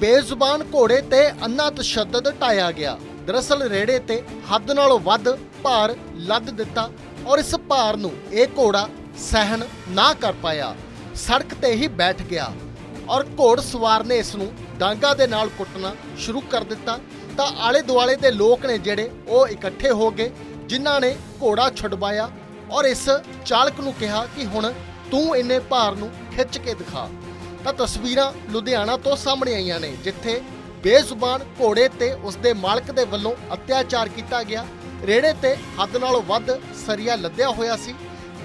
ਬੇਜ਼ੁਬਾਨ ਘੋੜੇ ਤੇ ਅੰਨਾ ਤਸ਼ੱਦਦ ਢਾਇਆ ਗਿਆ। ਦਰਅਸਲ ਰੇੜੇ ਤੇ ਹੱਦ ਨਾਲੋਂ ਵੱਧ ਭਾਰ ਲੱਦ ਦਿੱਤਾ ਔਰ ਇਸ ਭਾਰ ਨੂੰ ਇਹ ਘੋੜਾ ਸਹਿਣ ਨਾ ਕਰ ਪਾਇਆ। ਸੜਕ ਤੇ ਹੀ ਬੈਠ ਗਿਆ ਔਰ ਘੋੜ ਸਵਾਰ ਨੇ ਇਸ ਨੂੰ ਡਾਂਗਾ ਦੇ ਨਾਲ ਕੁੱਟਣਾ ਸ਼ੁਰੂ ਕਰ ਦਿੱਤਾ। ਤਾਂ ਆਲੇ ਦੁਆਲੇ ਦੇ ਲੋਕ ਨੇ ਜਿਹੜੇ ਉਹ ਇਕੱਠੇ ਹੋ ਗਏ, ਜਿਨ੍ਹਾਂ ਨੇ ਘੋੜਾ ਛੁਡਵਾਇਆ ਔਰ ਇਸ ਚਾਲਕ ਨੂੰ ਕਿਹਾ ਕਿ ਹੁਣ ਤੂੰ ਇੰਨੇ ਭਾਰ ਨੂੰ ਖਿੱਚ ਕੇ ਦਿਖਾ। ਤਾਂ ਤਸਵੀਰਾਂ ਲੁਧਿਆਣਾ ਤੋਂ ਸਾਹਮਣੇ ਆਈਆਂ ਨੇ, ਜਿੱਥੇ ਬੇਜ਼ੁਬਾਨ ਘੋੜੇ ਤੇ ਉਸਦੇ ਮਾਲਕ ਦੇ ਵੱਲੋਂ ਅਤਿਆਚਾਰ ਕੀਤਾ ਗਿਆ। ਰੇੜੇ ਤੇ ਹੱਦ ਨਾਲੋਂ ਵੱਧ ਸਰੀਆ ਲੱਦਿਆ ਹੋਇਆ ਸੀ,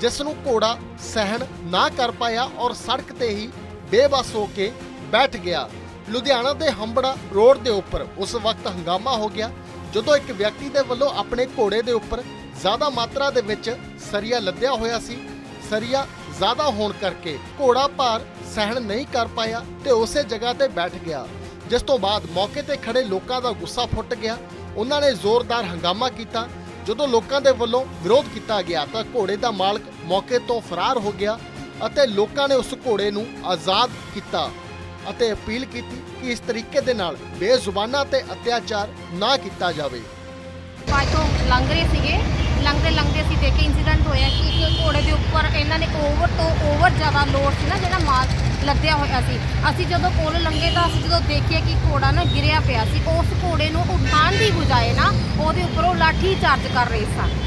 ਜਿਸ ਨੂੰ ਘੋੜਾ ਸਹਿਣ ਨਾ ਕਰ ਪਾਇਆ ਔਰ ਸੜਕ ਤੇ ਹੀ ਬੇਬਸ ਹੋ ਕੇ ਬੈਠ ਗਿਆ। ਲੁਧਿਆਣਾ ਦੇ ਹੰਬੜਾ ਰੋਡ ਦੇ ਉੱਪਰ ਉਸ ਵਕਤ ਹੰਗਾਮਾ ਹੋ ਗਿਆ, ਜਦੋਂ ਇੱਕ ਵਿਅਕਤੀ ਦੇ ਵੱਲੋਂ ਆਪਣੇ ਘੋੜੇ ਦੇ ਉੱਪਰ ਜ਼ਿਆਦਾ ਮਾਤਰਾ ਦੇ ਵਿੱਚ ਸਰੀਆ ਲੱਦਿਆ ਹੋਇਆ ਸੀ। ਸਰੀਆ ਜ਼ਿਆਦਾ ਹੋਣ ਕਰਕੇ ਘੋੜਾ ਭਾਰ ਸਹਿਣ ਨਹੀਂ ਕਰ ਪਾਇਆ ਤੇ ਉਸੇ ਜਗ੍ਹਾ ਤੇ ਬੈਠ ਗਿਆ, ਜਿਸ ਤੋਂ ਬਾਅਦ ਮੌਕੇ ਤੇ ਖੜੇ ਲੋਕਾਂ ਦਾ ਗੁੱਸਾ ਫੁੱਟ ਗਿਆ। ਉਹਨਾਂ ਨੇ ਜ਼ੋਰਦਾਰ ਹੰਗਾਮਾ ਕੀਤਾ। ਜਦੋਂ ਲੋਕਾਂ ਦੇ ਵੱਲੋਂ ਵਿਰੋਧ ਕੀਤਾ ਗਿਆ ਤਾਂ ਘੋੜੇ ਦਾ ਮਾਲਕ ਮੌਕੇ ਤੋਂ ਫਰਾਰ ਹੋ ਗਿਆ ਅਤੇ ਲੋਕਾਂ ਨੇ ਉਸ ਘੋੜੇ ਨੂੰ ਆਜ਼ਾਦ ਕੀਤਾ ਅਤੇ ਅਪੀਲ ਕੀਤੀ ਕਿ ਇਸ ਤਰੀਕੇ ਦੇ ਨਾਲ ਬੇਜ਼ੁਬਾਨਾਂ ਤੇ ਅਤਿਆਚਾਰ ਨਾ ਕੀਤਾ ਜਾਵੇ। ਬਾਈ ਲੰਘ ਰਹੇ ਸੀਗੇ। ਲੰਘਦੇ ਲੰਘਦੇ ਅਸੀਂ ਦੇਖੇ ਇਨਸੀਡੈਂਟ ਹੋਇਆ ਕਿ ਇੱਕ ਘੋੜੇ ਦੇ ਉੱਪਰ ਇਹਨਾਂ ਨੇ ਓਵਰ ਤੋਂ ਓਵਰ ਜ਼ਿਆਦਾ ਲੋਡ ਸੀ ਨਾ ਜਿਹੜਾ ਮਾਲ ਲੱਦਿਆ ਹੋਇਆ ਸੀ। ਅਸੀਂ ਜਦੋਂ ਕੋਲ ਲੰਘੇ ਤਾਂ ਅਸੀਂ ਜਦੋਂ ਦੇਖਿਆ ਕਿ ਘੋੜਾ ਨਾ ਗਿਰਿਆ ਪਿਆ ਸੀ, ਉਸ ਘੋੜੇ ਨੂੰ ਉਠਾਉਣ ਦੀ ਬਜਾਏ ਨਾ ਉਹਦੇ ਉੱਪਰ ਉਹ ਲਾਠੀ ਚਾਰਜ ਕਰ ਰਹੇ ਸਨ।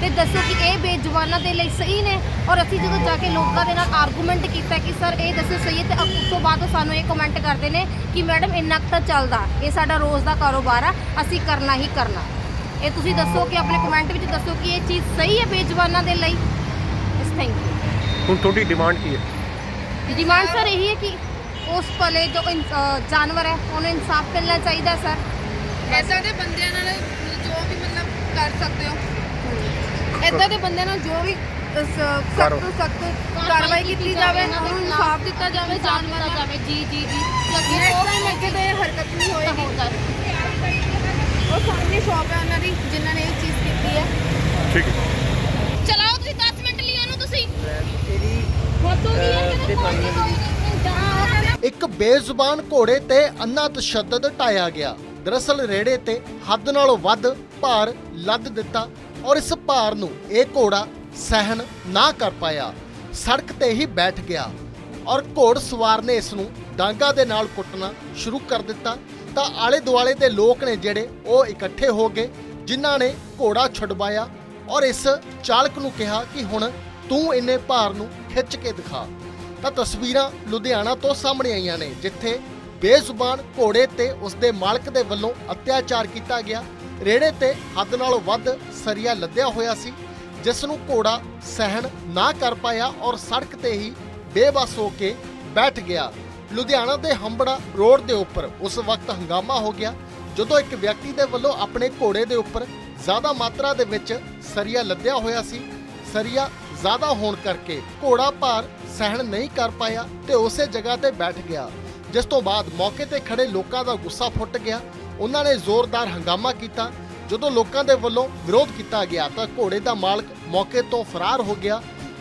ਤੇ ਦੱਸੋ ਕਿ ਇਹ ਬੇਜਵਾਨਾਂ ਦੇ ਲਈ ਸਹੀ ਨੇ ਔਰ ਅਸੀਂ ਜਦੋਂ ਜਾ ਕੇ ਲੋਕਾਂ ਦੇ ਨਾਲ ਆਰਗੂਮੈਂਟ ਕੀਤਾ ਕਿ ਸਰ ਇਹ ਦੱਸੋ ਸਹੀ ਹੈ ਤੇ ਉਸ ਤੋਂ ਬਾਅਦ ਉਹ ਸਾਨੂੰ ਇਹ ਕਮੈਂਟ ਕਰਦੇ ਨੇ ਕਿ ਮੈਡਮ ਇੰਨਾ ਕੁ ਤਾਂ ਚੱਲਦਾ, ਇਹ ਸਾਡਾ ਰੋਜ਼ ਦਾ ਕਾਰੋਬਾਰ ਆ, ਅਸੀਂ ਕਰਨਾ ਹੀ ਕਰਨਾ। ਇਹ ਤੁਸੀਂ ਦੱਸੋ ਕਿ ਆਪਣੇ ਕਮੈਂਟ ਵਿੱਚ ਦੱਸੋ ਕਿ ਇਹ ਚੀਜ਼ ਸਹੀ ਹੈ ਬੇਜਵਾਨਾਂ ਦੇ ਲਈ? ਇਸ ਥੈਂਕ ਯੂ ਹੁਣ ਤੁਹਾਡੀ ਡਿਮਾਂਡ ਕੀ ਹੈ? ਡਿਮਾਂਡ ਸਰ ਇਹੀ ਹੈ ਕਿ ਉਸ ਪਲੇ ਜੋ ਇਨ- ਅ, ਜਾਨਵਰ ਹੈ ਉਹਨੂੰ ਇਨਸਾਫ ਮਿਲਣਾ ਚਾਹੀਦਾ ਸਰ ਐਦਾਂ ਦੇ ਬੰਦਿਆਂ ਨਾਲ ਜੋ ਵੀ ਮਤਲਬ ਕਰ ਸਕਦੇ ਹੋ। ਐਦਾਂ ਦੇ ਬੰਦਿਆਂ ਨਾਲ ਜੋ ਵੀ ਸਖਤ ਕਰੋ। ਤੋਂ ਸਖਤ ਕਾਰਵਾਈ ਕੀਤੀ ਜਾਵੇ ਉਹਨਾਂ ਨੂੰ ਇਨਸਾਫ ਦਿੱਤਾ ਜਾਵੇ ਜਾਨਵਰਾਂ ਦਾ ਜਾਵੇ ਜੀ ਜੀ ਜੀ। ਨੈਕਸਟ ਟਾਈਮ ਅੱਗੇ ਤੋਂ ਇਹ ਹਰਕਤ ਨਹੀਂ ਹੋਏਗੀ। ਉਹ ਸਾਹਮਣੇ ਸ਼ਾਪ ਹੈ ਉਹਨਾਂ ਦੀ ਜਿਨ੍ਹਾਂ ਨੇ ਇਹ ਚੀਜ਼ ਕੀਤੀ ਹੈ। ਠੀਕ ਹੈ। ਚਲਾਓ ਤੁਸੀਂ 10 ਮਿੰਟ ਲਈ ਉਹਨੂੰ ਤੁਸੀਂ। ਇੱਕ ਬੇਜ਼ੁਬਾਨ ਘੋੜੇ ਤੇ ਅੰਨਾ ਤਸ਼ੱਦਦ ਢਾਇਆ ਗਿਆ। ਦਰਅਸਲ ਰੇੜੇ ਤੇ ਹੱਦ ਨਾਲੋਂ ਵੱਧ ਭਾਰ ਲੱਦ ਦਿੱਤਾ ਔਰ ਇਸ ਭਾਰ ਨੂੰ ਇਹ ਘੋੜਾ ਸਹਿਣ ਨਾ ਕਰ ਪਾਇਆ। ਸੜਕ ਤੇ ਹੀ ਬੈਠ ਗਿਆ ਔਰ ਘੋੜ ਸਵਾਰ ਨੇ ਇਸ ਨੂੰ ਡਾਂਗਾ ਦੇ ਨਾਲ ਕੁੱਟਣਾ ਸ਼ੁਰੂ ਕਰ ਦਿੱਤਾ। ਤਾਂ ਆਲੇ ਦੁਆਲੇ ਦੇ ਲੋਕ ਨੇ ਜਿਹੜੇ ਉਹ ਇਕੱਠੇ ਹੋ ਗਏ, ਜਿਨ੍ਹਾਂ ਨੇ ਘੋੜਾ ਛੁਡਵਾਇਆ ਔਰ ਇਸ ਚਾਲਕ ਨੂੰ ਕਿਹਾ ਕਿ ਹੁਣ ਤੂੰ ਇੰਨੇ ਭਾਰ ਨੂੰ ਖਿੱਚ ਕੇ ਦਿਖਾ। ਤਾਂ ਤਸਵੀਰਾਂ ਲੁਧਿਆਣਾ ਤੋਂ ਸਾਹਮਣੇ ਆਈਆਂ ਨੇ, ਜਿੱਥੇ ਬੇਜ਼ੁਬਾਨ ਘੋੜੇ ਤੇ ਉਸਦੇ ਮਾਲਕ ਦੇ ਵੱਲੋਂ ਅਤਿਆਚਾਰ ਕੀਤਾ ਗਿਆ। ਰੇੜੇ ਤੇ ਹੱਦ ਨਾਲੋਂ ਵੱਧ ਸਰੀਆ ਲੱਦਿਆ ਹੋਇਆ ਸੀ, ਜਿਸ ਨੂੰ ਘੋੜਾ ਸਹਿਣ ਨਾ ਕਰ ਪਾਇਆ ਔਰ ਸੜਕ ਤੇ ਹੀ ਬੇਬਸ ਹੋ ਕੇ ਬੈਠ ਗਿਆ। ਲੁਧਿਆਣਾ ਦੇ ਹੰਬੜਾ ਰੋਡ ਦੇ ਉੱਪਰ ਉਸ ਵਕਤ ਹੰਗਾਮਾ ਹੋ ਗਿਆ, ਜਦੋਂ ਇੱਕ ਵਿਅਕਤੀ ਦੇ ਵੱਲੋਂ ਆਪਣੇ ਘੋੜੇ ਦੇ ਉੱਪਰ ਜ਼ਿਆਦਾ ਮਾਤਰਾ ਦੇ ਵਿੱਚ ਸਰੀਆ ਲੱਦਿਆ ਹੋਇਆ ਸੀ। ਸਰੀਆ ਜ਼ਿਆਦਾ ਹੋਣ ਕਰਕੇ ਘੋੜਾ ਭਾਰ ਸਹਿਣ ਨਹੀਂ ਕਰ ਪਾਇਆ ਤੇ ਉਸੇ ਜਗ੍ਹਾ ਤੇ ਬੈਠ ਗਿਆ, ਜਿਸ ਤੋਂ ਬਾਅਦ ਮੌਕੇ ਤੇ ਖੜੇ ਲੋਕਾਂ ਦਾ ਗੁੱਸਾ ਫੁੱਟ ਗਿਆ। ਉਹਨਾਂ ਨੇ ਜ਼ੋਰਦਾਰ ਹੰਗਾਮਾ ਕੀਤਾ। ਜਦੋਂ ਲੋਕਾਂ ਦੇ ਵੱਲੋਂ ਵਿਰੋਧ ਕੀਤਾ ਗਿਆ ਤਾਂ ਘੋੜੇ ਦਾ ਮਾਲਕ ਮੌਕੇ ਤੋਂ ਫਰਾਰ ਹੋ ਗਿਆ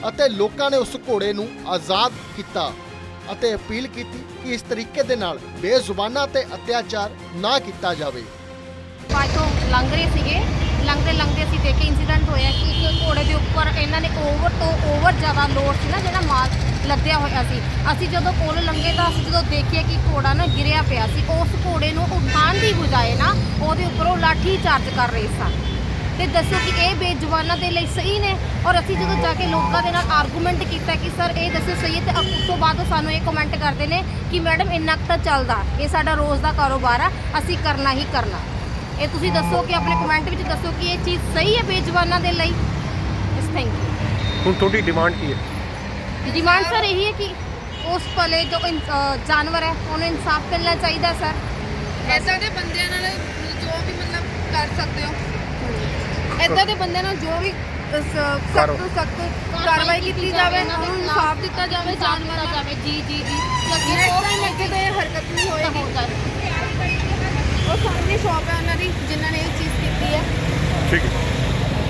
ਅਤੇ ਲੋਕਾਂ ਨੇ ਉਸ ਘੋੜੇ ਨੂੰ ਆਜ਼ਾਦ ਕੀਤਾ। ਅਤੇ ਅਪੀਲ ਕੀਤੀ ਕਿ ਇਸ ਤਰੀਕੇ ਦੇ ਨਾਲ ਬੇਜ਼ੁਬਾਨਾਂ ਤੇ ਅਤਿਆਚਾਰ ਨਾ ਕੀਤਾ ਜਾਵੇ। ਬਾਈ ਲੰਘ ਰਹੇ ਸੀਗੇ। ਲੰਘਦੇ ਲੰਘਦੇ ਅਸੀਂ ਦੇਖੇ ਇਨਸੀਡੈਂਟ ਹੋਇਆ ਕਿ ਇੱਕ ਘੋੜੇ ਦੇ ਉੱਪਰ ਇਹਨਾਂ ਨੇ ਓਵਰ ਤੋਂ ਓਵਰ ਜ਼ਿਆਦਾ ਲੋਡ ਸੀ ਨਾ ਜਿਹੜਾ ਮਾਲ ਲੱਦਿਆ ਹੋਇਆ ਸੀ। ਅਸੀਂ ਜਦੋਂ ਕੋਲ ਲੰਘੇ ਤਾਂ ਅਸੀਂ ਜਦੋਂ ਦੇਖਿਆ ਕਿ ਘੋੜਾ ਨਾ ਗਿਰਿਆ ਪਿਆ ਸੀ, ਉਸ ਘੋੜੇ ਨੂੰ ਉਠਾਉਣ ਦੀ ਬਜਾਏ ਨਾ ਉਹਦੇ ਉੱਪਰ ਉਹ ਲਾਠੀ ਚਾਰਜ ਕਰ ਰਹੇ ਸਨ। ਤੇ ਦੱਸੋ ਕਿ ਇਹ ਬੇਜਵਾਨਾਂ ਦੇ ਲਈ ਸਹੀ ਨੇ ਔਰ ਅਸੀਂ ਜਦੋਂ ਜਾ ਕੇ ਲੋਕਾਂ ਦੇ ਨਾਲ ਆਰਗੂਮੈਂਟ ਕੀਤਾ ਕਿ ਸਰ ਇਹ ਦੱਸੋ ਸਹੀ ਹੈ ਤੇ ਉਸ ਤੋਂ ਬਾਅਦ ਉਹ ਸਾਨੂੰ ਇਹ ਕਮੈਂਟ ਕਰਦੇ ਨੇ ਕਿ ਮੈਡਮ ਇੰਨਾ ਕੁ ਤਾਂ ਚੱਲਦਾ ਇਹ ਸਾਡਾ ਰੋਜ਼ ਦਾ ਕਾਰੋਬਾਰ ਆ ਅਸੀਂ ਕਰਨਾ ਹੀ ਕਰਨਾ। ਇਹ ਤੁਸੀਂ ਦੱਸੋ ਕਿ ਆਪਣੇ ਕਮੈਂਟ ਵਿੱਚ ਦੱਸੋ ਕਿ ਇਹ ਚੀਜ਼ ਸਹੀ ਹੈ ਬੇਜਵਾਨਾਂ ਦੇ ਲਈ? ਇਸ ਥੈਂਕ ਯੂ ਹੁਣ ਤੁਹਾਡੀ ਡਿਮਾਂਡ ਕੀ ਹੈ? ਡਿਮਾਂਡ ਸਰ ਇਹੀ ਹੈ ਕਿ ਉਸ ਪਲੇ ਜੋ ਇਨ- ਅ, ਜਾਨਵਰ ਹੈ ਉਹਨੂੰ ਇਨਸਾਫ ਮਿਲਣਾ ਚਾਹੀਦਾ ਸਰ। ਐਦਾਂ ਦੇ ਬੰਦਿਆਂ ਨਾਲ ਜੋ ਵੀ ਮਤਲਬ ਕਰ ਸਕਦੇ ਹੋ। ਐਦਾਂ ਦੇ ਬੰਦਿਆਂ ਨਾਲ ਜੋ ਵੀ ਸਖਤ। ਤੋਂ ਸਖਤ ਕਾਰਵਾਈ ਕੀਤੀ ਜਾਵੇ ਉਹਨਾਂ ਨੂੰ ਇਨਸਾਫ ਦਿੱਤਾ ਜਾਵੇ ਜਾਨਵਰਾਂ ਜਾਵੇ। ਜੀ ਜੀ ਜੀ। ਨੈਕਸਟ ਟਾਈਮ ਅੱਗੇ ਤੋਂ ਇਹ ਹਰਕਤ ਨਹੀਂ ਹੋਏਗੀ। ਉਹ ਸਾਹਮਣੇ ਸ਼ਾਪ ਹੈ ਉਹਨਾਂ ਦੀ ਜਿਨ੍ਹਾਂ ਨੇ ਇਹ ਚੀਜ਼ ਕੀਤੀ ਹੈ। ਠੀਕ ਹੈ।